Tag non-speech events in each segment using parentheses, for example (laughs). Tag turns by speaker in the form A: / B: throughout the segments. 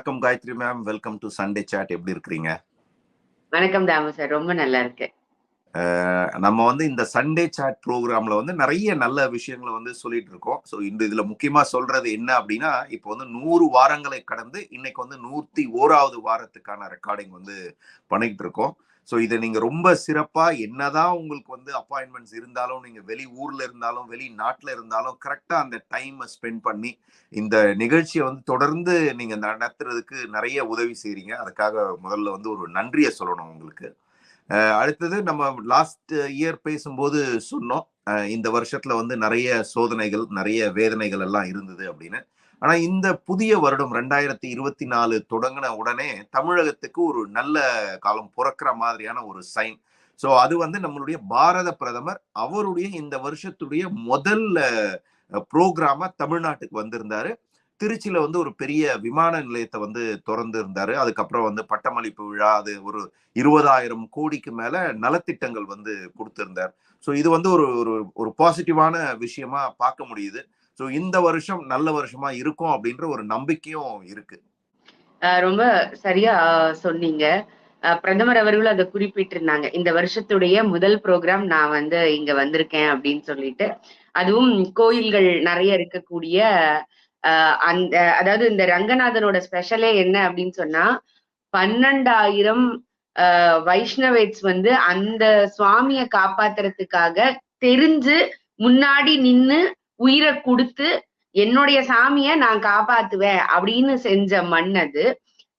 A: வணக்கம் Gayathri ma'am welcome to Sunday chat எப்படி இருக்கிறீங்க?
B: வணக்கம் தாமு சார். ரொம்ப நல்லா இருக்கு.
A: நம்ம வந்து இந்த சண்டே சாட் ப்ரோக்ராம்ல வந்து நிறைய நல்ல விஷயங்களை வந்து சொல்லிட்டு இருக்கோம். ஸோ இந்த இதுல முக்கியமா சொல்றது என்ன அப்படின்னா இப்போ வந்து நூறு வாரங்களை கடந்து இன்னைக்கு வந்து நூத்தி ஓராவது வாரத்துக்கான ரெக்கார்டிங் வந்து பண்ணிட்டு இருக்கோம். ஸோ இதை நீங்க ரொம்ப சிறப்பா என்னதான் உங்களுக்கு வந்து அப்பாயின்மெண்ட்ஸ் இருந்தாலும் நீங்க வெளி ஊர்ல இருந்தாலும் வெளி நாட்டில் இருந்தாலும் கரெக்டாக அந்த டைமை ஸ்பெண்ட் பண்ணி இந்த நிகழ்ச்சியை வந்து தொடர்ந்து நீங்க நடத்துறதுக்கு நிறைய உதவி செய்கிறீங்க அதுக்காக முதல்ல வந்து ஒரு நன்றியை சொல்லணும் உங்களுக்கு. அடுத்தது நம்ம லாஸ்ட் இயர் பேசும்போது சொன்னோம். இந்த வருஷத்துல வந்து நிறைய சோதனைகள் நிறைய வேதனைகள் எல்லாம் இருந்தது அப்படின்னு. ஆனா இந்த புதிய வருடம் ரெண்டாயிரத்தி இருபத்தி நாலு தொடங்கின உடனே தமிழகத்துக்கு ஒரு நல்ல காலம் பிறக்கிற மாதிரியான ஒரு சைன் ஸோ அது வந்து நம்மளுடைய பாரத பிரதமர் அவருடைய இந்த வருஷத்துடைய முதல் ப்ரோக்ராமா தமிழ்நாட்டுக்கு வந்திருந்தாரு. திருச்சியில வந்து ஒரு பெரிய விமான நிலையத்தை வந்து திறந்து இருந்தாரு அதுக்கப்புறம் வந்து பட்டமளிப்பு விழா அது ஒரு இருபதாயிரம் கோடிக்கு மேல நலத்திட்டங்கள் வந்து கொடுத்திருந்தார். ஸோ இது வந்து ஒரு ஒரு ஒரு பாசிட்டிவான விஷயமா பார்க்க முடியுது. ஸோ இந்த வருஷம் நல்ல வருஷமா இருக்கும் அப்படின்ற ஒரு நம்பிக்கையும் இருக்கு.
B: ரொம்ப சரியா சொன்னீங்க. பிரதமர் அவர்களும் அதை குறிப்பிட்டிருந்தாங்க. இந்த வருஷத்துடைய முதல் ப்ரோக்ராம் நான் வந்து இங்க வந்திருக்கேன் அப்படின்னு சொல்லிட்டு. அதுவும் கோயில்கள் நிறைய இருக்கக்கூடிய அந்த அதாவது இந்த ரங்கநாதனோட ஸ்பெஷலே என்ன அப்படின்னு சொன்னா பன்னெண்டாயிரம் அஹ், வைஷ்ணவேட்ஸ் வந்து அந்த சுவாமியை காப்பாத்துறதுக்காக தெரிஞ்சு முன்னாடி நின்னு உயிரை கொடுத்து என்னுடைய சாமிய நான் காப்பாத்துவேன் அப்படின்னு செஞ்ச மண் அது.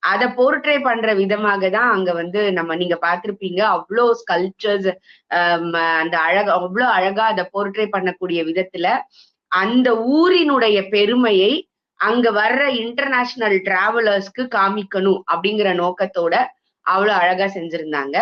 B: அதை போர்ட்ரே பண்ற விதமாக தான் அங்க வந்து நம்ம நீங்க பார்த்திருப்பீங்க. அவ்வளோ ஸ்கல்ச்சர்ஸ் அந்த அழகா அவ்வளோ அழகா அதை போர்ட்ரே பண்ணக்கூடிய விதத்துல அந்த ஊரினுடைய பெருமையை அங்க வர்ற இன்டர்நேஷனல் டிராவலர்ஸ்க்கு காமிக்கணும் அப்படிங்கிற நோக்கத்தோட அவ்வளவு அழகா செஞ்சிருந்தாங்க.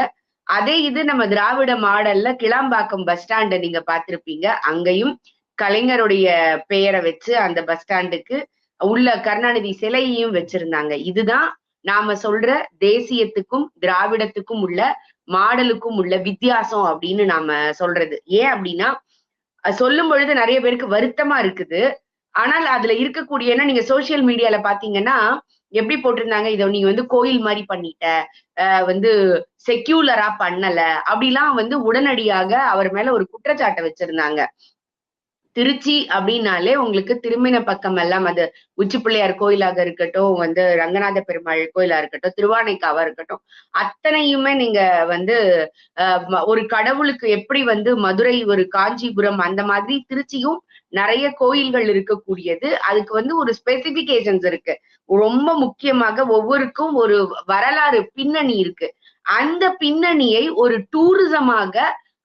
B: அதே இது நம்ம திராவிட மாடல்ல கிளாம்பாக்கம் பஸ் ஸ்டாண்ட நீங்க பாத்திருப்பீங்க அங்கேயும் கலைஞருடைய பெயரை வச்சு அந்த பஸ் ஸ்டாண்டுக்கு உள்ள கருணாநிதி சிலையையும் வச்சிருந்தாங்க. இதுதான் நாம சொல்ற தேசியத்துக்கும் திராவிடத்துக்கும் உள்ள மாடலுக்கும் உள்ள வித்தியாசம் அப்படின்னு நாம சொல்றது. ஏன் அப்படின்னா சொல்லும் பொழுது நிறைய பேருக்கு வருத்தமா இருக்குது. ஆனால் அதுல இருக்கக்கூடிய ஏன்னா நீங்க சோசியல் மீடியால பாத்தீங்கன்னா எப்படி போட்டிருந்தாங்க? இதை நீங்க வந்து கோயில் மாதிரி பண்ணிட்ட வந்து செக்யூலரா பண்ணல அப்படிலாம் வந்து உடனடியாக அவர் மேல ஒரு குற்றச்சாட்டை வச்சிருந்தாங்க. திருச்சி அப்படின்னாலே உங்களுக்கு திரும்பின பக்கம் எல்லாம் அது உச்சி பிள்ளையார் கோயிலாக இருக்கட்டும் வந்து ரங்கநாத பெருமாள் கோயிலா இருக்கட்டும் திருவானைக்காவா இருக்கட்டும் அத்தனையுமே நீங்க வந்து ஒரு கடவுளுக்கு எப்படி வந்து மதுரை ஒரு காஞ்சிபுரம் அந்த மாதிரி திருச்சியும் நிறைய கோயில்கள் இருக்கக்கூடியது. அதுக்கு வந்து ஒரு ஸ்பெசிபிகேஷன்ஸ் இருக்கு. ரொம்ப முக்கியமாக ஒவ்வொருக்கும் ஒரு வரலாறு பின்னணி இருக்கு. அந்த பின்னணியை ஒரு டூரிசமாக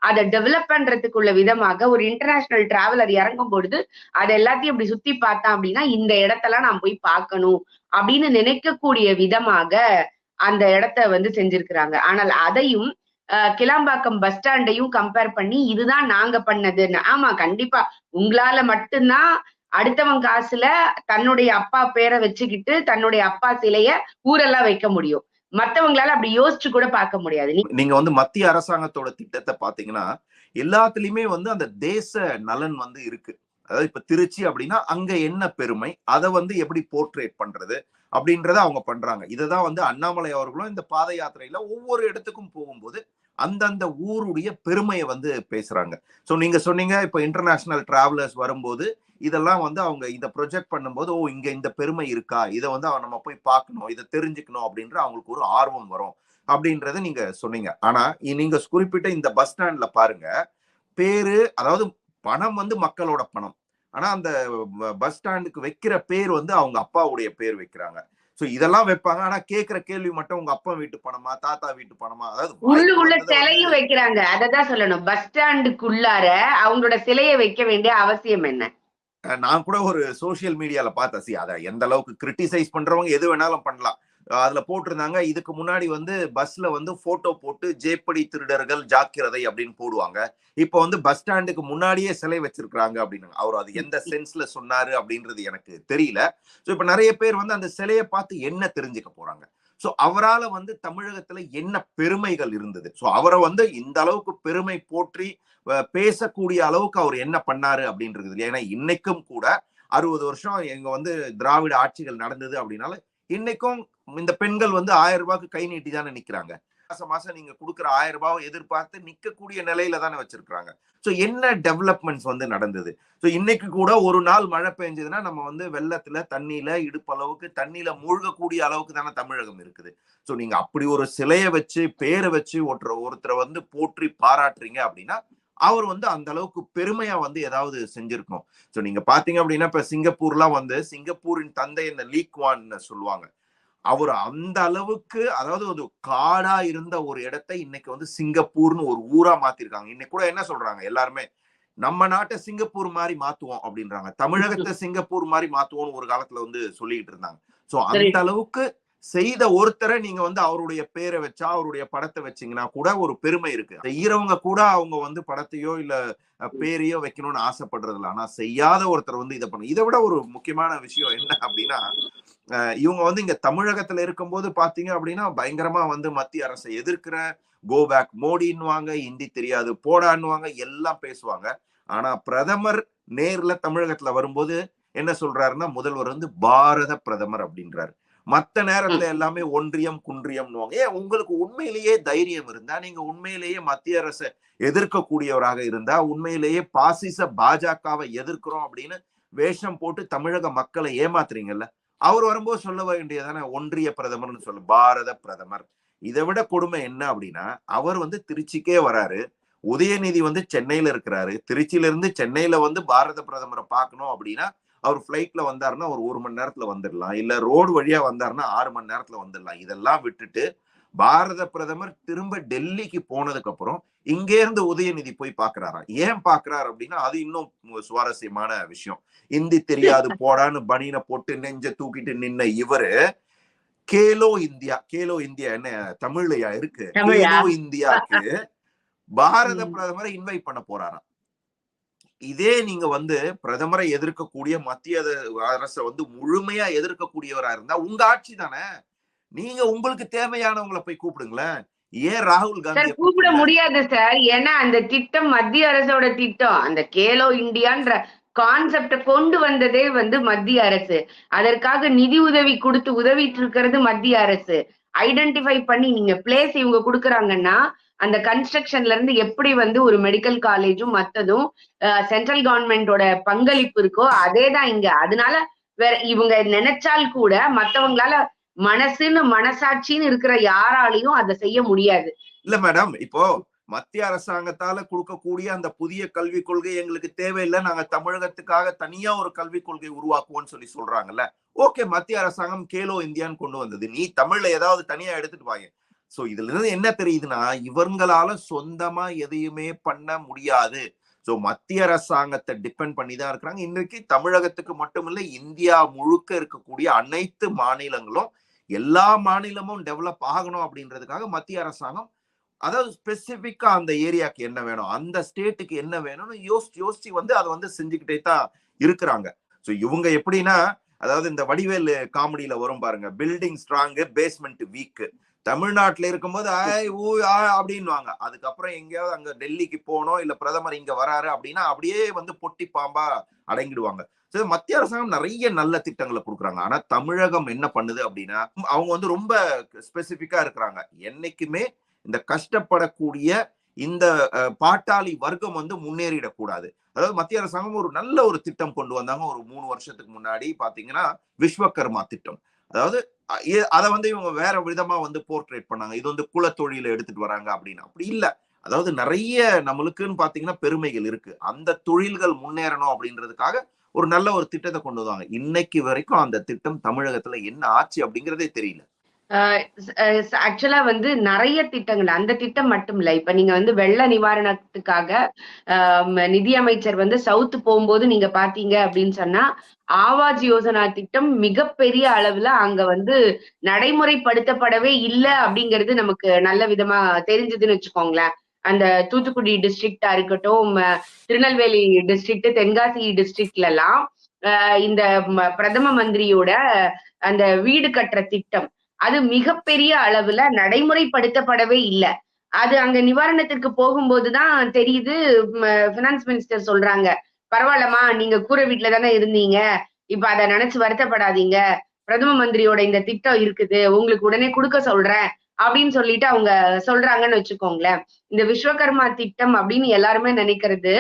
B: அதை டெவலப் பண்றதுக்குள்ள விதமாக ஒரு இன்டர்நேஷனல் டிராவலர் இறங்கும் பொழுது அதை எல்லாத்தையும் அப்படி சுத்தி பார்த்தான் அப்படின்னா இந்த இடத்தெல்லாம் நான் போய் பார்க்கணும் அப்படின்னு நினைக்கக்கூடிய விதமாக அந்த இடத்த வந்து செஞ்சிருக்கிறாங்க. ஆனால் அதையும் கிளாம்பாக்கம் பஸ் ஸ்டாண்டையும் கம்பேர் பண்ணி இதுதான் நாங்க பண்ணதுன்னு. ஆமா கண்டிப்பா. உங்களால மட்டும்தான் அடுத்தவன் காசுல தன்னுடைய அப்பா பேரை வச்சுக்கிட்டு தன்னுடைய அப்பா சிலைய ஊரெல்லாம் வைக்க முடியும். மத்தவங்களால அப்படி யோசிச்சு கூட பார்க்க முடியாது.
A: நீங்க வந்து மத்திய அரசாங்கத்தோட திட்டத்தை பாத்தீங்கன்னா எல்லாத்துலயுமே வந்து அந்த தேச நலன் வந்து இருக்கு. அதாவது இப்ப திருச்சி அப்படின்னா அங்க என்ன பெருமை? அதை வந்து எப்படி போர்ட்ரேட் பண்றது? அப்படின்றத அவங்க பண்றாங்க. இததான் வந்து அண்ணாமலை அவர்களும் இந்த பாத யாத்திரையில ஒவ்வொரு இடத்துக்கும் போகும்போது அந்தந்த ஊருடைய பெருமையை வந்து பேசுறாங்க. ஸோ நீங்க சொன்னீங்க இப்போ இன்டர்நேஷனல் டிராவலர்ஸ் வரும்போது இதெல்லாம் வந்து அவங்க இதை ப்ரொஜெக்ட் பண்ணும்போது ஓ இங்க இந்த பெருமை இருக்கா? இதை வந்து அவன் நம்ம போய் பார்க்கணும் இதை தெரிஞ்சுக்கணும் அப்படின்ற அவங்களுக்கு ஒரு ஆர்வம் வரும் அப்படின்றத நீங்க சொன்னீங்க. ஆனா நீங்க குறிப்பிட்ட இந்த பஸ் ஸ்டாண்ட்ல பாருங்க பேரு அதாவது பணம் வந்து மக்களோட பணம். ஆனா அந்த பஸ் ஸ்டாண்டுக்கு வைக்கிற பேர் வந்து அவங்க அப்பாவுடைய பேர் வைக்கிறாங்க. சோ இதெல்லாம் வைப்பாங்க. ஆனா கேக்குற கேள்வி மட்டும் உங்க அப்பா வீட்டு பணமா தாத்தா வீட்டு பணமா? அதாவது
B: உள்ள உள்ள சிலையும் வைக்கிறாங்க. அததான் சொல்லணும். பஸ் ஸ்டாண்டுக்குள்ளார அவங்களோட சிலையை வைக்க வேண்டிய அவசியம் என்ன?
A: நான் கூட ஒரு சோஷியல் மீடியால பார்த்தேன். சி அதை எந்த அளவுக்கு கிரிட்டிசைஸ் பண்றவங்க எது வேணாலும் பண்ணலாம். அதுல போட்டிருந்தாங்க. இதுக்கு முன்னாடி வந்து பஸ்ல வந்து போட்டோ போட்டு ஜேப்படி திருடர்கள் ஜாக்கிரதை அப்படின்னு போடுவாங்க. இப்போ வந்து பஸ் ஸ்டாண்டுக்கு முன்னாடியே சிலை வச்சிருக்காங்க அப்படின்னு அவர் அது எந்த சென்ஸ்ல சொன்னாரு அப்படின்றது எனக்கு தெரியல. ஸோ இப்போ நிறைய பேர் வந்து அந்த சிலையை பார்த்து என்ன தெரிஞ்சுக்க போறாங்க? ஸோ அவரால் வந்து தமிழகத்துல என்ன பெருமைகள் இருந்தது? ஸோ அவரை வந்து இந்த அளவுக்கு பெருமை போற்றி பேசக்கூடிய அளவுக்கு அவர் என்ன பண்ணாரு அப்படின்றது ஏன்னா இன்னைக்கும் கூட அறுபது வருஷம் எங்க வந்து திராவிட ஆட்சிகள் நடந்தது அப்படின்னால இன்னைக்கும் இந்த பெண்கள் வந்து ஆயிரம் ரூபாய்க்கு கை நீட்டி தானே நிக்கிறாங்க. மாசம் மாசம் நீங்க கொடுக்குற ஆயிரம் ரூபாவை எதிர்பார்த்து நிக்கக்கூடிய நிலையில தானே வச்சிருக்காங்க ஸோ என்ன டெவலப்மெண்ட்ஸ் வந்து நடந்தது? ஸோ இன்னைக்கு கூட ஒரு நாள் மழை பெஞ்சதுன்னா நம்ம வந்து வெள்ளத்துல தண்ணியில இடுப்பளவுக்கு தண்ணியில மூழ்கக்கூடிய அளவுக்கு தானே தமிழகம் இருக்குது. ஸோ நீங்க அப்படி ஒரு சிலையை வச்சு பேரை வச்சு ஒருத்தர் ஒருத்தரை வந்து போற்றி பாராட்டுறீங்க அப்படின்னா அவர் வந்து அந்த அளவுக்கு பெருமையா வந்து ஏதாவது செஞ்சிருக்கணும். ஸோ நீங்க பாத்தீங்க அப்படின்னா இப்ப சிங்கப்பூர்லாம் வந்து சிங்கப்பூரின் தந்தை இந்த லீக்வான்னு சொல்லுவாங்க. அவர் அந்த அளவுக்கு அதாவது ஒரு காடா இருந்த ஒரு இடத்தை இன்னைக்கு வந்து சிங்கப்பூர்னு ஒரு ஊரா மாத்திருக்காங்க. இன்னைக்கு கூட என்ன சொல்றாங்க? எல்லாருமே நம்ம நாட்டை சிங்கப்பூர் மாதிரி மாத்துவோம் அப்படின்றாங்க. தமிழகத்தை (laughs) சிங்கப்பூர் மாதிரி மாத்துவோம்னு ஒரு காலத்துல வந்து சொல்லிக்கிட்டு இருந்தாங்க. சோ அந்த அளவுக்கு செய்த ஒருத்தரை நீங்க வந்து அவருடைய பேரை வச்சா அவருடைய படத்தை வச்சீங்கன்னா கூட ஒரு பெருமை இருக்கு. செய்யறவங்க கூட அவங்க வந்து படத்தையோ இல்ல பேரையோ வைக்கணும்னு ஆசைப்படுறது இல்லை ஆனா செய்யாத ஒருத்தர் வந்து இதை பண்ணு இதை விட ஒரு முக்கியமான விஷயம் என்ன அப்படின்னா இவங்க வந்து இங்க தமிழகத்துல இருக்கும்போது பாத்தீங்க அப்படின்னா பயங்கரமா வந்து மத்திய அரசை எதிர்க்கிற கோ பேக் மோடின்னுவாங்க ஹிந்தி தெரியாது போடான்னுவாங்க எல்லாம் பேசுவாங்க. ஆனா பிரதமர் நேர்ல தமிழகத்துல வரும்போது என்ன சொல்றாருன்னா முதல்வர் வந்து பாரத பிரதமர் அப்படின்றாரு. மத்த நேரத்துல எல்லாமே ஒன்றியம் குன்றியம்னுவாங்க. ஏன்? உங்களுக்கு உண்மையிலேயே தைரியம் இருந்தா நீங்க உண்மையிலேயே மத்திய அரசை எதிர்க்கக்கூடியவராக இருந்தா உண்மையிலேயே பாசிச பாஜகவை எதிர்க்கிறோம் அப்படின்னு வேஷம் போட்டு தமிழக மக்களை ஏமாத்துறீங்கல்ல? அவர் வரும்போது சொல்ல வேண்டியதானே? ஒன்றிய பிரதமர்னு சொல்ல பாரத பிரதமர். இதை விட கொடுமை என்ன அப்படின்னா அவர் வந்து திருச்சிக்கே வராரு. உதயநிதி வந்து சென்னையில இருக்கிறாரு. திருச்சியில இருந்து சென்னையில வந்து பாரத பிரதமரை பார்க்கணும் அப்படின்னா அவர் ஃபிளைட்ல வந்தாருன்னா ஒரு ஒரு மணி நேரத்துல வந்துடலாம். இல்ல ரோடு வழியா வந்தாருன்னா ஆறு மணி நேரத்துல வந்துடலாம். இதெல்லாம் விட்டுட்டு பாரத பிரதமர் திரும்ப டெல்லிக்கு போனதுக்கு அப்புறம் இங்கே இருந்து உதயநிதி போய் பாக்குறாராம் ஏன் பாக்குறாரு அப்படின்னா அது இன்னும் சுவாரஸ்யமான விஷயம். இந்தி தெரியாது (laughs) போடான்னு பனியனை போட்டு நெஞ்ச தூக்கிட்டு நின்ன இவரு கேலோ இந்தியா கேலோ இந்தியா என்ன தமிழ்லையா இருக்கு? கேலோ இந்தியாவுக்கு பாரத பிரதமரை இன்வைட் பண்ண போறாராம் இதே நீங்க வந்து பிரதமரை எதிர்க்கக்கூடிய மத்திய அரசை வந்து முழுமையா எதிர்க்கக்கூடியவரா இருந்தா உங்க ஆட்சி தானே? நீங்க உங்களுக்கு தேவையானவங்களை போய் கூப்பிடுங்களேன். ஏன் ராகுல் காந்தி
B: கூப்பிட முடியாது சார். ஏன்னா அந்த திட்டம் மத்திய அரசோட திட்டம். அந்த கேலோ இந்தியான்ற கான்செப்ட கொண்டு வந்ததே வந்து மத்திய அரசு. அதற்காக நிதி உதவி கொடுத்து உதவிட்டு இருக்கிறது மத்திய அரசு. ஐடென்டிஃபை பண்ணி நீங்க பிளேஸ் இவங்க கொடுக்குறாங்கன்னா அந்த கன்ஸ்ட்ரக்ஷன்ல இருந்து எப்படி வந்து ஒரு மெடிக்கல் காலேஜும் மத்ததும் சென்ட்ரல் கவர்மெண்டோட பங்களிப்பு இருக்கோ அதே தான் இங்க. அதனால வேற இவங்க நினைச்சால் கூட மத்தவங்களால மனசுன்னு மனசாட்சின்னு இருக்கிற யாராலையும் அதை செய்ய முடியாது.
A: இல்ல மேடம் இப்போ மத்திய அரசாங்கத்தால கொடுக்கக்கூடிய அந்த புதிய கல்விக் கொள்கை எங்களுக்கு தேவையில்லை. நாங்க தமிழகத்துக்காக தனியா ஒரு கல்விக் கொள்கை உருவாக்குவோம்னு சொல்லி சொல்றாங்கல்ல. ஓகே மத்திய அரசாங்கம் கேலோ இந்தியான்னு கொண்டு வந்தது. நீ தமிழ்ல ஏதாவது தனியா எடுத்துட்டு வாங்க சோ இதுல இருந்து என்ன தெரியுதுன்னா இவங்களால சொந்தமா எதையுமே பண்ண முடியாது. சோ மத்திய அரசாங்கத்தை டிபெண்ட் பண்ணி தான் இருக்கிறாங்க. இன்னைக்கு தமிழகத்துக்கு மட்டுமில்ல இந்தியா முழுக்க இருக்கக்கூடிய அனைத்து மாநிலங்களும் எல்லா மாநிலமும் டெவலப் ஆகணும் அப்படின்றதுக்காக மத்திய அரசாங்கம் அதாவது ஸ்பெசிபிக்கா அந்த ஏரியாக்கு என்ன வேணும் அந்த ஸ்டேட்டுக்கு என்ன வேணும்னு யோசிச்சு யோசிச்சு வந்து அதை வந்து செஞ்சுக்கிட்டே தான் இருக்கிறாங்க. ஸோ இவங்க எப்படின்னா அதாவது இந்த வடிவேல் காமெடியில வரும் பாருங்க பில்டிங் ஸ்ட்ராங்கு பேஸ்மெண்ட் வீக்கு தமிழ்நாட்டுல இருக்கும்போது ஆய் ஊ ஆ அப்படின்வாங்க அதுக்கப்புறம் எங்கேயாவது அங்க டெல்லிக்கு போனோம் இல்ல பிரதமர் இங்க வராரு அப்படின்னா அப்படியே வந்து பொட்டி பாம்பா அடங்கிடுவாங்க. ஸோ மத்திய அரசாங்கம் நிறைய நல்ல திட்டங்களை கொடுக்குறாங்க. ஆனா தமிழகம் என்ன பண்ணுது அப்படின்னா அவங்க வந்து ரொம்ப ஸ்பெசிபிக்கா இருக்கிறாங்க. என்னைக்குமே இந்த கஷ்டப்படக்கூடிய இந்த பாட்டாளி வர்க்கம் வந்து முன்னேறிடக்கூடாது. அதாவது மத்திய அரசாங்கம் ஒரு நல்ல ஒரு திட்டம் கொண்டு வந்தாங்க. ஒரு மூணு வருஷத்துக்கு முன்னாடி பாத்தீங்கன்னா விஸ்வகர்மா திட்டம். அதாவது அதை வந்து இவங்க வேற விதமா வந்து போர்ட்ரேட் பண்ணாங்க. இது வந்து குலத்தொழில எடுத்துட்டு வராங்க அப்படின்னு. அப்படி இல்லை. அதாவது நிறைய நம்மளுக்குன்னு பாத்தீங்கன்னா பெருமைகள் இருக்கு. அந்த தொழில்கள் முன்னேறணும் அப்படின்றதுக்காக ஒரு நல்ல ஒரு திட்டத்தை கொண்டு வந்தாங்க. இன்னைக்கு வரைக்கும் அந்த திட்டம் தமிழகத்துல என்ன ஆச்சு அப்படிங்கிறதே தெரியல.
B: ஆக்சுவலா வந்து நிறைய திட்டங்கள். அந்த திட்டம் மட்டும் இல்ல. இப்ப நீங்க வந்து வெள்ள நிவாரணத்துக்காக நிதியமைச்சர் வந்து சவுத் போகும்போது நீங்க பாத்தீங்க அப்படின்னு சொன்னா ஆவாஜ் யோசனா திட்டம் மிகப்பெரிய அளவுல அங்க வந்து நடைமுறைப்படுத்தப்படவே இல்லை அப்படிங்கிறது நமக்கு நல்ல விதமா தெரிஞ்சதுன்னு வச்சுக்கோங்களேன். அந்த தூத்துக்குடி டிஸ்ட்ரிக்டா இருக்கட்டும் திருநெல்வேலி டிஸ்ட்ரிக்ட் தென்காசி டிஸ்ட்ரிக்ட்ல எல்லாம் இந்த பிரதம மந்திரியோட அந்த வீடு கட்டுற திட்டம். அது மிகப்பெரிய அளவுல நடைமுறைப்படுத்தப்படவே இல்லை. அது அங்க நிவாரணத்திற்கு போகும்போதுதான் தெரியுது பினான்ஸ் மினிஸ்டர் சொல்றாங்க. பரவாயில்லம்மா நீங்க கூரை வீட்டுல தானே இருந்தீங்க. இப்ப அதை நினைச்சு வருத்தப்படாதீங்க. பிரதம மந்திரியோட இந்த திட்டம் இருக்குது உங்களுக்கு உடனே கொடுக்க சொல்றேன் அப்படின்னு சொல்லிட்டு அவங்க சொல்றாங்கன்னு வச்சுக்கோங்களேன். இந்த விஸ்வகர்மா திட்டம் அப்படின்னு எல்லாருமே நினைக்கிறது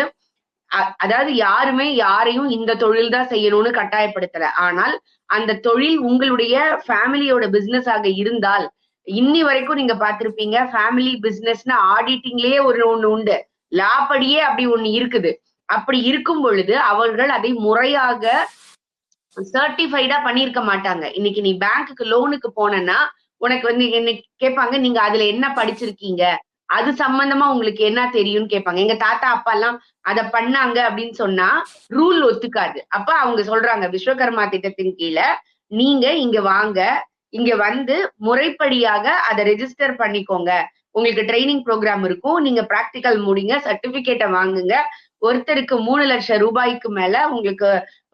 B: அதாவது யாருமே யாரையும் இந்த தொழில் தான் செய்யணும்னு கட்டாயப்படுத்தல. ஆனால் அந்த தொழில் உங்களுடைய ஃபேமிலியோட பிசினஸ் ஆக இருந்தால் இன்னி வரைக்கும் நீங்க பாத்திருப்பீங்க ஃபேமிலி பிசினஸ்னா ஆடிட்டிங்லயே ஒரு ஒண்ணு உண்டு. லாப்படியே அப்படி ஒண்ணு இருக்குது. அப்படி இருக்கும் பொழுது அவர்கள் அதை முறையாக சர்டிஃபைடா பண்ணியிருக்க மாட்டாங்க. இன்னைக்கு நீ பேங்க்குக்கு லோனுக்கு போனேன்னா உனக்கு வந்து என்ன கேட்பாங்க நீங்க அதுல என்ன படிச்சிருக்கீங்க? அது சம்பந்தமா உங்களுக்கு என்ன தெரியும்னு கேட்பாங்க. எங்க தாத்தா அப்பா எல்லாம் அத பண்ணாங்க அப்படின்னு சொன்னா ரூல் ஒத்துக்காது. அப்ப அவங்க சொல்றாங்க விஸ்வகர்மா திட்டத்தின் கீழே நீங்க இங்க வாங்க இங்க வந்து முறைப்படியாக அதை ரெஜிஸ்டர் பண்ணிக்கோங்க. உங்களுக்கு ட்ரைனிங் ப்ரோக்ராம் இருக்கும். நீங்க பிராக்டிக்கல் முடிங்க சர்டிபிகேட்டை வாங்குங்க. ஒருத்தருக்கு மூணு லட்சம் ரூபாய்க்கு மேல உங்களுக்கு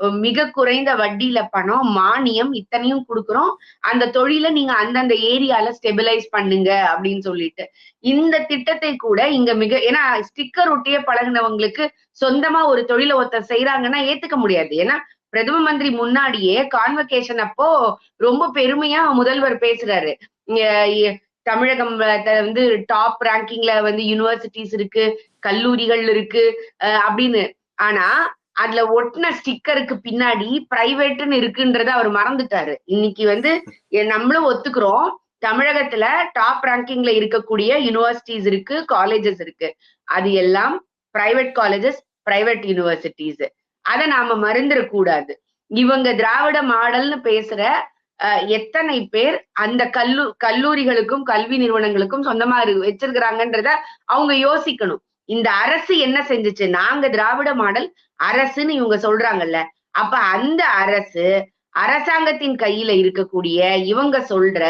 B: மிக குறைந்த வட்டியில பணம் மானியம் இத்தனையும் கொடுக்குறோம். அந்த தொழிலை நீங்க அந்தந்த ஏரியால ஸ்டெபிலைஸ் பண்ணுங்க அப்படின்னு சொல்லிட்டு. இந்த திட்டத்தை கூட இங்க மிக ஏன்னா ஸ்டிக்கர் ஒட்டியே பழகுனவங்களுக்கு சொந்தமா ஒரு தொழிலை ஒருத்தர் செய்யறாங்கன்னா ஏத்துக்க முடியாது. ஏன்னா பிரதம மந்திரி முன்னாடியே கான்வகேஷன் அப்போ ரொம்ப பெருமையா முதல்வர் பேசுறாரு. தமிழகம் வந்து டாப் ரேங்கிங்ல வந்து யூனிவர்சிட்டிஸ் இருக்கு கல்லூரிகள் இருக்கு அஹ் அப்படின்னு. ஆனா அதுல ஒட்டின ஸ்டிக்கருக்கு பின்னாடி பிரைவேட்னு இருக்குன்றத அவர் மறந்துட்டாரு. இன்னைக்கு வந்து நம்மளும் ஒத்துக்கிறோம். தமிழகத்துல டாப் ரேங்கிங்ல இருக்கக்கூடிய யூனிவர்சிட்டிஸ் இருக்கு காலேஜஸ் இருக்கு. அது எல்லாம் பிரைவேட் காலேஜஸ் பிரைவேட் யூனிவர்சிட்டிஸ். அதை நாம மறந்துட கூடாது. இவங்க திராவிட மாடல்னு பேசுற அஹ், எத்தனை பேர் அந்த கல்லூ கல்லூரிகளுக்கும் கல்வி நிறுவனங்களுக்கும் சொந்தமா இரு- வச்சிருக்கிறாங்கன்றத அவங்க யோசிக்கணும். இந்த அரசு என்ன செஞ்சுச்சு? நாங்க திராவிட மாடல் அரசுன்னு இவங்க சொல்றாங்கல்ல. அப்ப அந்த அரசு அரசாங்கத்தின் கையில இருக்கக்கூடிய இவங்க சொல்ற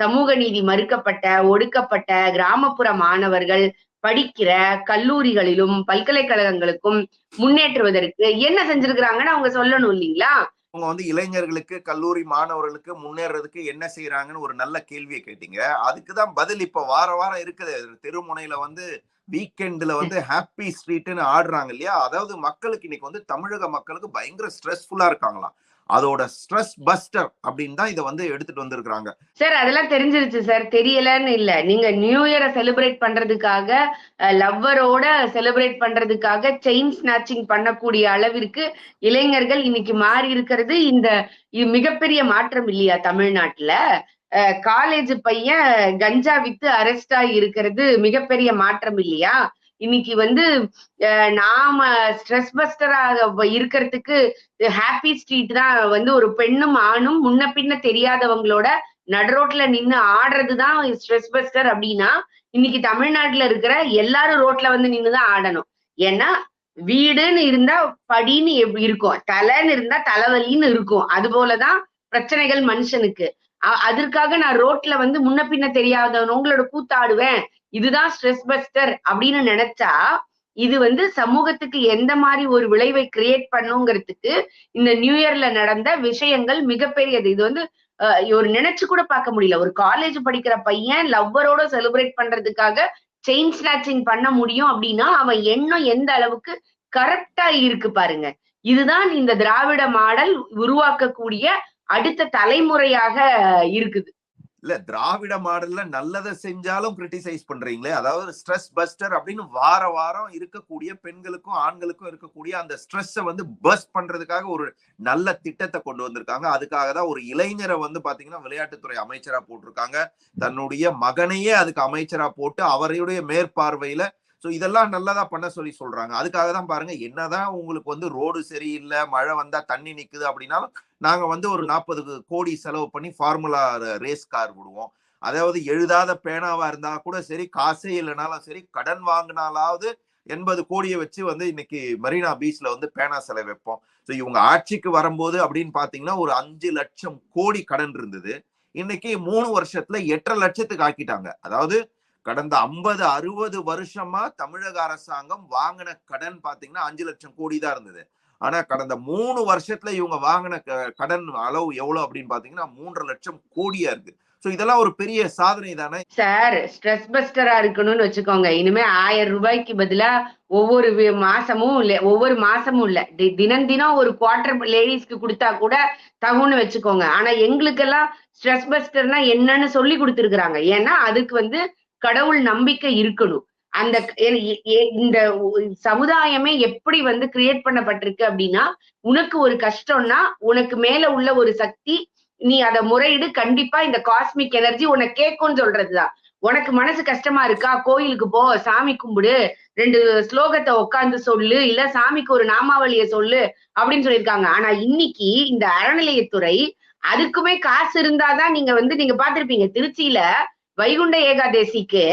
B: சமூக நீதி மறுக்கப்பட்ட ஒடுக்கப்பட்ட கிராமப்புற மாணவர்கள் படிக்கிற கல்லூரிகளிலும் பல்கலைக்கழகங்களுக்கும் முன்னேற்றுவதற்கு என்ன செஞ்சிருக்கிறாங்கன்னு அவங்க சொல்லணும் இல்லைங்களா?
A: அவங்க வந்து இளைஞர்களுக்கு கல்லூரி மாணவர்களுக்கு முன்னேறதுக்கு என்ன செய்யறாங்கன்னு ஒரு நல்ல கேள்வியை கேட்டீங்க. அதுக்குதான் பதில் இப்ப வார வாரம் இருக்குது. தெருமுனையில வந்து வீக்கெண்ட்ல வந்து ஹாப்பி ஸ்ட்ரீட்னு ஆடுறாங்க இல்லையா? அதாவது மக்களுக்கு இன்னைக்கு வந்து தமிழக மக்களுக்கு பயங்கர ஸ்ட்ரெஸ்ஃபுல்லா இருக்காங்களாம். அதோட ஸ்ட்ரெஸ் பஸ்டர் அப்படின்னு தான் இதை வந்து எடுத்துட்டு வந்திருக்காங்க
B: சார் அதெல்லாம் தெரிஞ்சிருச்சு சார். தெரியலன்னு இல்ல. நீங்க நியூ இயரை செலிப்ரேட் பண்றதுக்காக லவ்வரோட செலிப்ரேட் பண்றதுக்காக செயின் ஸ்நாச்சிங் பண்ணக்கூடிய அளவிற்கு இளைஞர்கள் இன்னைக்கு மாறி இருக்கிறது இந்த மிகப்பெரிய மாற்றம் இல்லையா தமிழ்நாட்டுல? காலேஜ் பையன் கஞ்சா வித்து அரெஸ்டா இருக்கிறது மிகப்பெரிய மாற்றம் இல்லையா? இன்னைக்கு வந்து நாம ஸ்ட்ரெஸ் பஸ்டராக இருக்கிறதுக்கு ஹாப்பி ஸ்ட்ரீட் தான் வந்து ஒரு பெண்ணும் ஆணும் முன்ன பின்ன தெரியாதவங்களோட நடுரோட்ல நின்னு ஆடுறதுதான் ஸ்ட்ரெஸ் பஸ்டர் அப்படின்னா இன்னைக்கு தமிழ்நாட்டுல இருக்கிற எல்லாரும் ரோட்ல வந்து நின்னுதான் ஆடணும். ஏன்னா வீடுன்னு இருந்தா படின்னு எப்படி இருக்கும். தலைன்னு இருந்தா தலைவலின்னு இருக்கும். அது போலதான் பிரச்சனைகள் மனுஷனுக்கு. அதற்காக நான் ரோட்ல வந்து முன்ன பின்ன தெரியாதவங்களோட கூத்தாடுவேன் இதுதான் ஸ்ட்ரெஸ் பஸ்டர் அப்படின்னு நினைச்சா இது வந்து சமூகத்துக்கு எந்த மாதிரி ஒரு விளைவை கிரியேட் பண்ணுங்கிறதுக்கு இந்த நியூ இயர்ல நடந்த விஷயங்கள் மிகப்பெரியது. இது வந்து ஒரு நினைச்சு கூட பார்க்க முடியல. ஒரு காலேஜ் படிக்கிற பையன் லவ்வரோட செலிப்ரேட் பண்றதுக்காக செயின் ஸ்நாச்சிங் பண்ண முடியும் அப்படின்னா அவன் எண்ணம் எந்த அளவுக்கு கரெக்டா இருக்கு பாருங்க. இதுதான் இந்த திராவிட மாடல் உருவாக்கக்கூடிய அடுத்த தலைமுறையாக இருக்குது.
A: இல்ல திராவிட மாடல்ல நல்லதை செஞ்சாலும் கிரிட்டிசைஸ் பண்றீங்களே அதாவது ஸ்ட்ரெஸ் பஸ்டர் அப்படின்னு வார வாரம் இருக்கக்கூடிய பெண்களுக்கும் ஆண்களுக்கும் இருக்கக்கூடிய அந்த ஸ்ட்ரெஸ்ஸை வந்து பஸ்ட் பண்றதுக்காக ஒரு நல்ல திட்டத்தை கொண்டு வந்திருக்காங்க. அதுக்காக தான் ஒரு இளைஞரை வந்து பாத்தீங்கன்னா விளையாட்டுத்துறை அமைச்சரா போட்டிருக்காங்க. தன்னுடைய மகனையே அதுக்கு அமைச்சரா போட்டு அவருடைய மேற்பார்வையில ஸோ இதெல்லாம் நல்லதா பண்ண சொல்லி சொல்றாங்க. அதுக்காக தான் பாருங்க என்னதான் உங்களுக்கு வந்து ரோடு சரியில்லை மழை வந்தா தண்ணி நிக்குது அப்படின்னாலும் நாங்க வந்து ஒரு நாற்பது கோடி செலவு பண்ணி ஃபார்முலா ரேஸ் கார் விடுவோம். அதாவது எழுதாத பேனாவா இருந்தா கூட சரி காசே இல்லைனாலும் சரி கடன் வாங்கினாலாவது எண்பது கோடியை வச்சு வந்து இன்னைக்கு மெரினா பீச்ல வந்து பேனா சிலை வைப்போம். ஸோ இவங்க ஆட்சிக்கு வரும்போது அப்படின்னு பாத்தீங்கன்னா ஒரு அஞ்சு லட்சம் கோடி கடன் இருந்தது. இன்னைக்கு மூணு வருஷத்துல எட்டரை லட்சத்துக்கு ஆக்கிட்டாங்க. அதாவது கடந்த ஐம்பது அறுபது வருஷமா தமிழக அரசாங்கம் வாங்கின கடன் பாத்தீங்கன்னா அஞ்சு லட்சம் கோடி தான் இருந்தது. ஆனா கடந்த மூணு வருஷத்துல இவங்க வாங்கின கடன் அளவு எவ்வளவு அப்படின்னு பாத்தீங்கன்னா மூன்று லட்சம் கோடியா இருக்கு. சோ இதெல்லாம் ஒரு பெரிய சாதனை தானே?
B: சார் ஸ்ட்ரெஸ் பஸ்டரா இருக்கணும்னு வச்சுக்கோங்க. இனிமே ஆயிரம் ரூபாய்க்கு பதிலா ஒவ்வொரு மாசமும் இல்ல ஒவ்வொரு மாசமும் இல்ல. தினம் தினம் ஒரு குவார்டர் லேடிஸ்க்கு கொடுத்தா கூட தகுன்னு வச்சுக்கோங்க. ஆனா எங்களுக்கெல்லாம் ஸ்ட்ரெஸ் பஸ்டர்னா என்னன்னு சொல்லி கொடுத்துருக்குறாங்க. ஏன்னா அதுக்கு வந்து கடவுள் நம்பிக்கை இருக்கணும். அந்த இந்த சமுதாயமே எப்படி வந்து கிரியேட் பண்ணப்பட்டிருக்கு அப்படின்னா உனக்கு ஒரு கஷ்டம்னா உனக்கு மேல உள்ள ஒரு சக்தி நீ அத முறையிடு கண்டிப்பா இந்த காஸ்மிக் எனர்ஜி உனக்கு கேட்கும்னு சொல்றதுதான். உனக்கு மனசு கஷ்டமா இருக்கா? கோயிலுக்கு போ சாமி கும்பிடு ரெண்டு ஸ்லோகத்தை உட்கார்ந்து சொல்லு இல்ல சாமிக்கு ஒரு நாமாவளிய சொல்லு அப்படின்னு சொல்லியிருக்காங்க. ஆனா இன்னைக்கு இந்த அறநிலையத்துறை அதுக்குமே காசு இருந்தாதான் நீங்க வந்து நீங்க பாத்திருப்பீங்க திருச்சியில வைகுண்ட ஏகாதேசிக்கு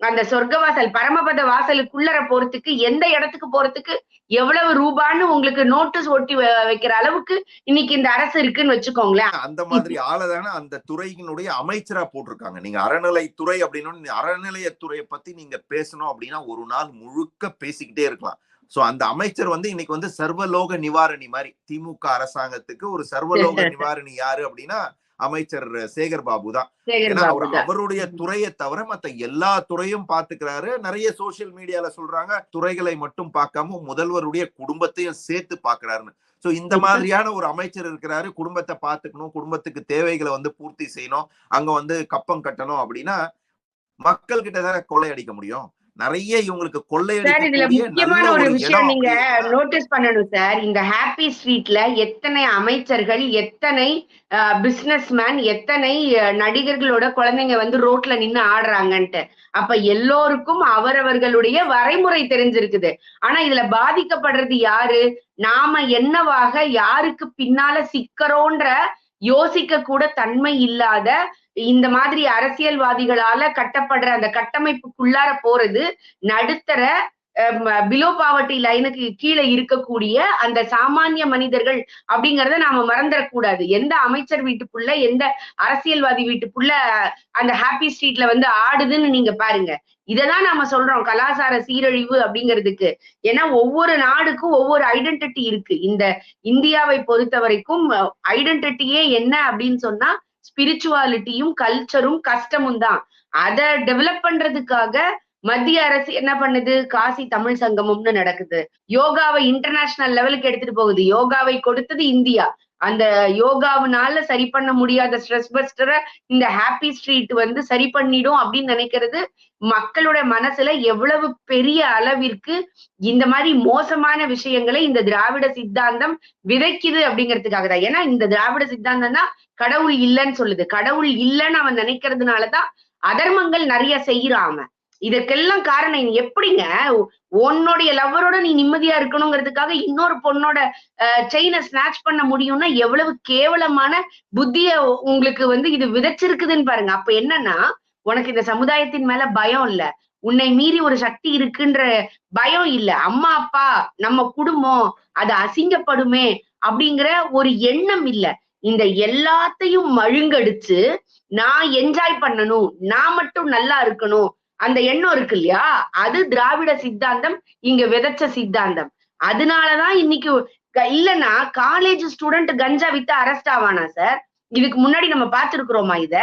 B: அந்த சொர்க்கவாசல் பரமபத வாசலுக்குள்ளர போறதுக்கு எந்த இடத்துக்கு போறதுக்கு எவ்வளவு ரூபான்னு உங்களுக்கு நோட்டீஸ் ஒட்டி வைக்கிற அளவுக்கு இன்னைக்கு இந்த அரசு இருக்குன்னு வச்சுக்கோங்களேன்.
A: அந்த மாதிரி ஆளை தானே அந்த துறையினுடைய அமைச்சரா போட்டிருக்காங்க. நீங்க அறநிலைத்துறை அப்படின்னு அறநிலையத்துறையை பத்தி நீங்க பேசணும் அப்படின்னா ஒரு நாள் முழுக்க பேசிக்கிட்டே இருக்கலாம். சோ அந்த அமைச்சர் வந்து இன்னைக்கு வந்து சர்வலோக நிவாரணி மாதிரி திமுக அரசாங்கத்துக்கு ஒரு சர்வலோக (laughs) நிவாரணி யாரு அப்படின்னா அமைச்சர் சேகர் பாபு தான். அவருடைய துறையை தவிர மத்த எல்லா துறையும் பாத்துக்கிறாரு நிறைய சோசியல் மீடியால சொல்றாங்க துறைகளை மட்டும் பார்க்காம முதல்வருடைய குடும்பத்தையும் சேர்த்து பாக்குறாருன்னு சோ இந்த மாதிரியான ஒரு அமைச்சர் இருக்கிறாரு. குடும்பத்தை பாத்துக்கணும் குடும்பத்துக்கு தேவைகளை வந்து பூர்த்தி செய்யணும். அங்க வந்து கப்பம் கட்டணும் அப்படின்னா மக்கள் கிட்ட தானே கொள்ளையடிக்க முடியும்? நிறைய இவங்களுக்கு
B: சார் இதுல
A: கொள்ளையடிக்கக்கூடிய
B: முக்கியமான ஒரு விஷயம் நீங்க நோட்டீஸ் பண்ணணும் சார். இந்த ஹாப்பி ஸ்ட்ரீட்ல எத்தனை அமைச்சர்கள் எத்தனை பிசினஸ் மேன் எத்தனை நடிகர்களோட குழந்தைங்க வந்து ரோட்ல நின்னு ஆடுறாங்கன்ட்டு. அப்ப எல்லோருக்கும் அவரவர்களுடைய வரைமுறை தெரிஞ்சிருக்குது. ஆனா இதுல பாதிக்கப்படுறது யாரு? நாம என்னவாக யாருக்கு பின்னால சிக்கறோன்ற யோசிக்க கூட தன்மை இல்லாத இந்த மாதிரி அரசியல்வாதிகளால கட்டப்படுற அந்த கட்டமைப்புக்குள்ளார போறது நடுத்தர பிலோ பாவர்ட்டி லைனுக்கு கீழே இருக்கக்கூடிய அந்த சாமானிய மனிதர்கள் அப்படிங்கறத நாம மறந்துடக்கூடாது எந்த அமைச்சர் வீட்டுக்குள்ள எந்த அரசியல்வாதி வீட்டுக்குள்ள அந்த ஹாப்பி ஸ்ட்ரீட்ல வந்து ஆடுதுன்னு நீங்க பாருங்க. இததான் நாம சொல்றோம். கலாச்சார சீரழிவு அப்படிங்கிறதுக்கு. ஏன்னா ஒவ்வொரு நாடுக்கும் ஒவ்வொரு ஐடென்டிட்டி இருக்கு. இந்த இந்தியாவை பொறுத்த வரைக்கும் ஐடென்டிட்டியே என்ன அப்படின்னு சொன்னா ஸ்பிரிச்சுவாலிட்டியும் கல்ச்சரும் கஷ்டமும் தான். அதை டெவலப் பண்றதுக்காக மத்திய அரசு என்ன பண்ணுது? காசி தமிழ் சங்கமம்னு நடக்குது. யோகாவை இன்டர்நேஷனல் லெவலுக்கு எடுத்துட்டு போகுது. யோகாவை கொடுத்தது இந்தியா. அந்த யோகாவுனால சரி பண்ண முடியாத ஸ்ட்ரெஸ் பஸ்டரை இந்த ஹாப்பி ஸ்ட்ரீட் வந்து சரி பண்ணிடும் அப்படின்னு நினைக்கிறது மக்களோட மனசுல எவ்வளவு பெரிய அளவிற்கு இந்த மாதிரி மோசமான விஷயங்களை இந்த திராவிட சித்தாந்தம் விதைக்குது அப்படிங்கிறதுக்காக தான் ஏன்னா இந்த திராவிட சித்தாந்தம் தான் கடவுள் இல்லைன்னு சொல்லுது. கடவுள் இல்லைன்னு அவன் நினைக்கிறதுனாலதான் அதர்மங்கள் நிறைய செய்யறான் இதற்கெல்லாம் காரணம் நீ எப்படிங்க? உன்னுடைய லவ்வரோட நீ நிம்மதியா இருக்கணுங்கிறதுக்காக இன்னொரு பொண்ணோட செயினை ஸ்நாச் பண்ண முடியும்னா எவ்வளவு கேவலமான புத்திய உங்களுக்கு வந்து இது விதைச்சிருக்குதுன்னு பாருங்க. அப்ப என்னன்னா உனக்கு இந்த சமுதாயத்தின் மேல பயம் இல்ல. உன்னை மீறி ஒரு சக்தி இருக்குன்ற பயம் இல்ல. அம்மா அப்பா நம்ம குடும்பம் அது அசிங்கப்படுமே அப்படிங்கிற ஒரு எண்ணம் இல்ல. இந்த எல்லாத்தையும் மழுங்கடிச்சு நான் என்ஜாய் பண்ணணும். நான் மட்டும் நல்லா இருக்கணும். அந்த எண்ணம் இருக்கு இல்லையா அது திராவிட சித்தாந்தம் இங்க விதைச்ச சித்தாந்தம். அதனாலதான் இன்னைக்கு இல்லைன்னா காலேஜ் ஸ்டூடெண்ட் கஞ்சா வித்து அரெஸ்ட் ஆவானா சார் இதுக்கு முன்னாடி நம்ம பார்த்திருக்கிறோமா இத?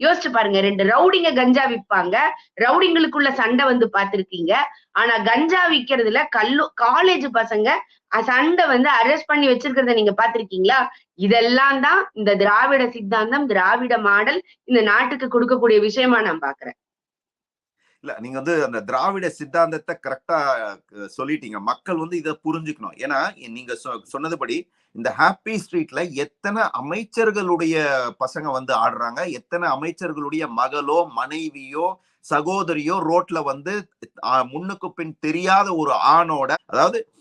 B: யோசிச்சு பாருங்க ரெண்டு ரவுடிங்க கஞ்சா விற்பாங்க. ரவுடிங்களுக்குள்ள சண்டை வந்து பார்த்திருக்கீங்க. ஆனா கஞ்சா விற்கிறதுல கல்லு காலேஜ் பசங்க சண்டை வந்து அரெஸ்ட் பண்ணி வச்சிருக்கிறத நீங்க பாத்திருக்கீங்களா இதெல்லாம் தான் இந்த திராவிட சித்தாந்தம் திராவிட மாடல் இந்த நாட்டுக்கு கொடுக்கக்கூடிய விஷயமா நான் பாக்குறேன்
A: இல்ல நீங்க வந்து அந்த திராவிட சித்தாந்தத்தை கரெக்டா சொல்லிட்டீங்க. மக்கள் வந்து இதை புரிஞ்சுக்கணும். ஏன்னா நீங்க சொ- சொன்னதுபடி இந்த ஹாப்பி ஸ்ட்ரீட்ல எத்தனை அமைச்சர்களுடைய பசங்க வந்து ஆடுறாங்க எத்தனை அமைச்சர்களுடைய மகளோ மனைவியோ சகோதரியோ ரோட்ல வந்து முன்னுக்கு பின் தெரியாத ஒரு ஆணோட அதாவது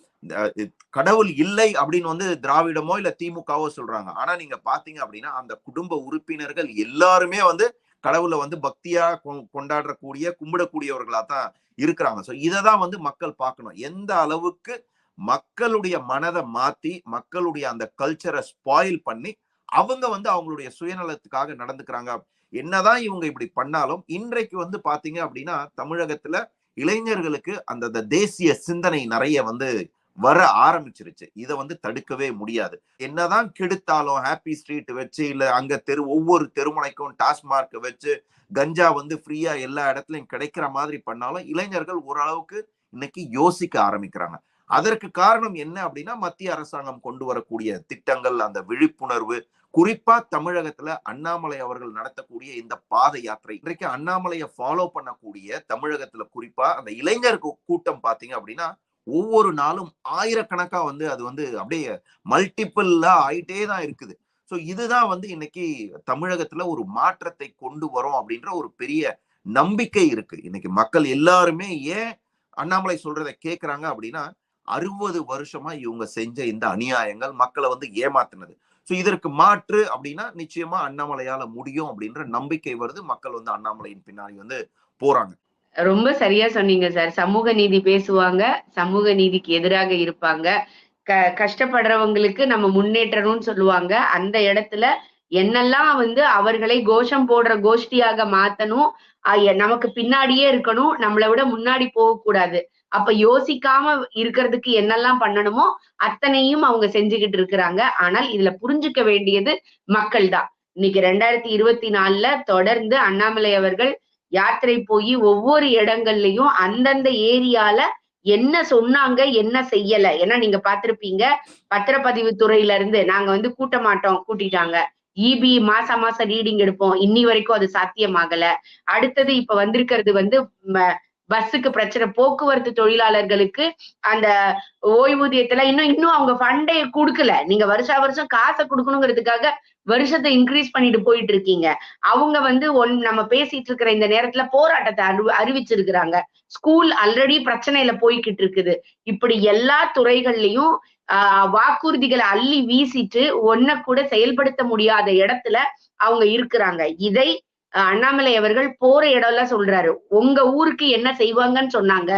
A: கடவுள் இல்லை அப்படின்னு வந்து திராவிடமோ இல்ல திமுகவோ சொல்றாங்க. ஆனா நீங்க பாத்தீங்க அப்படின்னா அந்த குடும்ப உறுப்பினர்கள் எல்லாருமே வந்து கடவுளை வந்து பக்தியா கொ- கொண்டாடக்கூடிய கும்பிடக்கூடியவர்களா தான் இருக்கிறாங்க. ஸோ இதை தான் வந்து மக்கள் பார்க்கணும். எந்த அளவுக்கு மக்களுடைய மனதை மாத்தி மக்களுடைய அந்த கல்ச்சரை ஸ்பாயில் பண்ணி அவங்க வந்து அவங்களுடைய சுயநலத்துக்காக நடந்துக்கிறாங்க. என்னதான் இவங்க இப்படி பண்ணாலும் இன்றைக்கு வந்து பாத்தீங்க அப்படின்னா தமிழகத்துல இளைஞர்களுக்கு அந்த தேசிய சிந்தனை நிறைய வந்து வர ஆரம்பிச்சிருச்சு. இதை வந்து தடுக்கவே முடியாது. என்னதான் கெடுத்தாலும் ஹாப்பி ஸ்ட்ரீட் வச்சு இல்ல அங்க தெரு ஒவ்வொரு தெருமுனைக்கும் டாஸ்மார்க் வச்சு கஞ்சா வந்து ஃப்ரீயா எல்லா இடத்துலயும் கிடைக்கிற மாதிரி பண்ணாலும் இளைஞர்கள் ஓரளவுக்கு இன்னைக்கு யோசிக்க ஆரம்பிக்கிறாங்க. அதற்கு காரணம் என்ன அப்படின்னா மத்திய அரசாங்கம் கொண்டு வரக்கூடிய திட்டங்கள் அந்த விழிப்புணர்வு குறிப்பா தமிழகத்துல அண்ணாமலை அவர்கள் நடத்தக்கூடிய இந்த பாத யாத்திரை. இன்றைக்கு அண்ணாமலையை ஃபாலோ பண்ணக்கூடிய தமிழகத்துல குறிப்பா அந்த இளைஞர் கூட்டம் பாத்தீங்க அப்படின்னா ஒவ்வொரு நாளும் ஆயிரக்கணக்கா வந்து அது வந்து அப்படியே மல்டிபிளா ஆயிட்டே தான் இருக்குது. ஸோ இதுதான் வந்து இன்னைக்கு தமிழகத்துல ஒரு மாற்றத்தை கொண்டு வரும் அப்படின்ற ஒரு பெரிய நம்பிக்கை இருக்கு. இன்னைக்கு மக்கள் எல்லாருமே ஏன் அண்ணாமலை சொல்றதை கேட்குறாங்க அப்படின்னா அறுபது வருஷமா இவங்க செஞ்ச இந்த அநியாயங்கள் மக்களை வந்து ஏமாத்தினது. ஸோ இதற்கு மாற்று அப்படின்னா நிச்சயமா அண்ணாமலையால முடியும் அப்படின்ற நம்பிக்கை வருது. மக்கள் வந்து அண்ணாமலையின் பின்னாடி வந்து போறாங்க.
B: ரொம்ப சரியா சொன்னீங்க சார். சமூக நீதி பேசுவாங்க சமூக நீதிக்கு எதிராக இருப்பாங்க. க கஷ்டப்படுறவங்களுக்கு நம்ம முன்னேற்றணும்னு சொல்லுவாங்க. அந்த இடத்துல என்னெல்லாம் வந்து அவர்களை கோஷம் போடுற கோஷ்டியாக மாத்தணும் நமக்கு பின்னாடியே இருக்கணும் நம்மளை விட முன்னாடி போகக்கூடாது அப்ப யோசிக்காம இருக்கிறதுக்கு என்னெல்லாம் பண்ணணுமோ அத்தனையும் அவங்க செஞ்சுக்கிட்டு இருக்கிறாங்க. ஆனால் இதுல புரிஞ்சுக்க வேண்டியது மக்கள் தான் இன்னைக்கு ரெண்டாயிரத்தி இருபத்தி நாலுல தொடர்ந்து அண்ணாமலை அவர்கள் யாத்திரை போய் ஒவ்வொரு இடங்கள்லயும் அந்தந்த ஏரியால என்ன சொன்னாங்க என்ன செய்யல. ஏன்னா நீங்க பாத்திருப்பீங்க பத்திரப்பதிவு துறையில இருந்து நாங்க வந்து கூட்ட மாட்டோம் கூட்டிட்டாங்க. இபி மாசம் மாசம் ரீடிங் எடுப்போம். இன்னி வரைக்கும் அது சாத்தியமாகல. அடுத்தது இப்ப வந்திருக்கிறது வந்து பஸ்ஸுக்கு பிரச்சனை. போக்குவரத்து தொழிலாளர்களுக்கு அந்த ஓய்வூதியத்துல இன்னும் இன்னும் அவங்க ஃபண்டே கொடுக்கல. நீங்க வருஷா வருஷம் காசை கொடுக்கணுங்கிறதுக்காக வருஷத்தை இன்க்ரீஸ் பண்ணிட்டு போயிட்டு இருக்கீங்க அவங்க வந்து ஒன் நம்ம பேசிட்டு இருக்கிற இந்த நேரத்துல போராட்டத்தை அறி அறிவிச்சிருக்கிறாங்க. ஸ்கூல் ஆல்ரெடி பிரச்சனையில போய்கிட்டு இருக்குது இப்படி எல்லா துறைகள்லயும் ஆஹ் வாக்குறுதிகளை அள்ளி வீசிட்டு ஒன்ன கூட செயல்படுத்த முடியாத இடத்துல அவங்க இருக்கிறாங்க. இதை அண்ணாமலை அவர்கள் போற இடம்லாம் சொல்றாரு. உங்க ஊருக்கு என்ன செய்வாங்கன்னு சொன்னாங்க.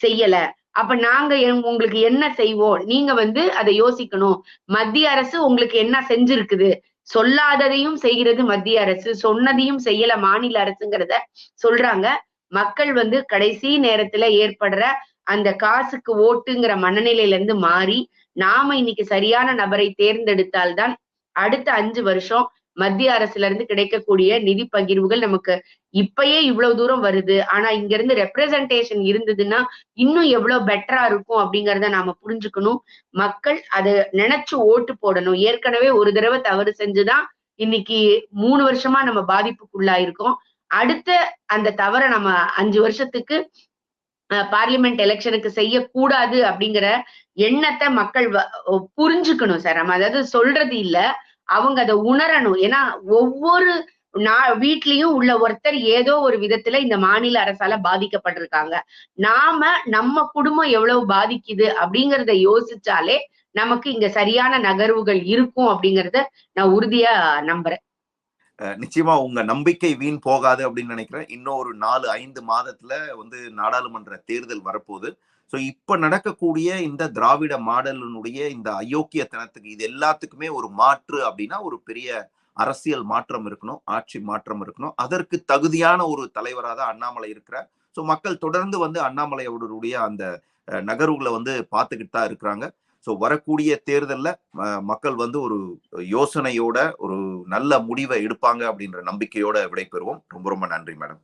B: செய்யல. அப்ப நாங்க உங்களுக்கு என்ன செய்வோம்? நீங்க வந்து அதை யோசிக்கணும். மத்திய அரசு உங்களுக்கு என்ன செஞ்சிருக்குது? சொல்லாததையும் செய்கிறது மத்திய அரசு. சொன்னதையும் செய்யல மாநில அரசுங்கிறத சொல்றாங்க. மக்கள் வந்து கடைசி நேரத்துல ஏற்படுற அந்த காசுக்கு ஓட்டுங்கிற மனநிலையில இருந்து மாறி நாம இன்னைக்கு சரியான நபரை தேர்ந்தெடுத்தால்தான் அடுத்த அஞ்சு வருஷம் மத்திய அரசுல இருந்து கிடைக்கக்கூடிய நிதி பகிர்வுகள் நமக்கு இப்பயே இவ்வளவு தூரம் வருது. ஆனா இங்க இருந்து ரெப்ரசன்டேஷன் இருந்ததுன்னா இன்னும் எவ்வளவு பெட்டரா இருக்கும் அப்படிங்கறத நாம புரிஞ்சுக்கணும். மக்கள் அதை நினைச்சு ஓட்டு போடணும். ஏற்கனவே ஒரு தடவை தவறு செஞ்சுதான் இன்னைக்கு மூணு வருஷமா நம்ம பாதிப்புக்குள்ளாயிருக்கோம். அடுத்த அந்த தவறை நம்ம அஞ்சு வருஷத்துக்கு பார்லிமெண்ட் எலெக்ஷனுக்கு செய்யக்கூடாது அப்படிங்கிற எண்ணத்தை மக்கள் புரிஞ்சுக்கணும் சார். நம்ம அதாவது சொல்றது இல்ல. அவங்க அதை உணரணும். ஏன்னா ஒவ்வொரு நா வீட்லயும் உள்ள ஒருத்தர் ஏதோ ஒரு விதத்துல இந்த மாநில அரசால பாதிக்கப்பட்டிருக்காங்க. நாம நம்ம குடும்பம் எவ்வளவு பாதிக்குது அப்படிங்கறத யோசிச்சாலே நமக்கு இங்க சரியான நகர்வுகள் இருக்கும் அப்படிங்கறத நான் உறுதியா நம்புறேன்.
A: நிச்சயமா உங்க நம்பிக்கை வீண் போகாது அப்படின்னு நினைக்கிறேன். இன்னும் ஒரு நாலு ஐந்து மாதத்துல வந்து நாடாளுமன்ற தேர்தல் வரப்போகுது. ஸோ இப்ப நடக்கக்கூடிய இந்த திராவிட மாடலினுடைய இந்த அயோக்கியத்தனத்துக்கு இது எல்லாத்துக்குமே ஒரு மாற்று அப்படின்னா ஒரு பெரிய அரசியல் மாற்றம் இருக்கணும் ஆட்சி மாற்றம் இருக்கணும். அதற்கு தகுதியான ஒரு தலைவராக தான் அண்ணாமலை இருக்கிறார். ஸோ மக்கள் தொடர்ந்து வந்து அண்ணாமலை அவருடைய அந்த நகர்வுகளை வந்து பார்த்துக்கிட்டு தான் இருக்கிறாங்க. ஸோ வரக்கூடிய தேர்தலில் மக்கள் வந்து ஒரு யோசனையோட ஒரு நல்ல முடிவை எடுப்பாங்க அப்படின்ற நம்பிக்கையோட விடைபெறுவோம். ரொம்ப ரொம்ப நன்றி மேடம்.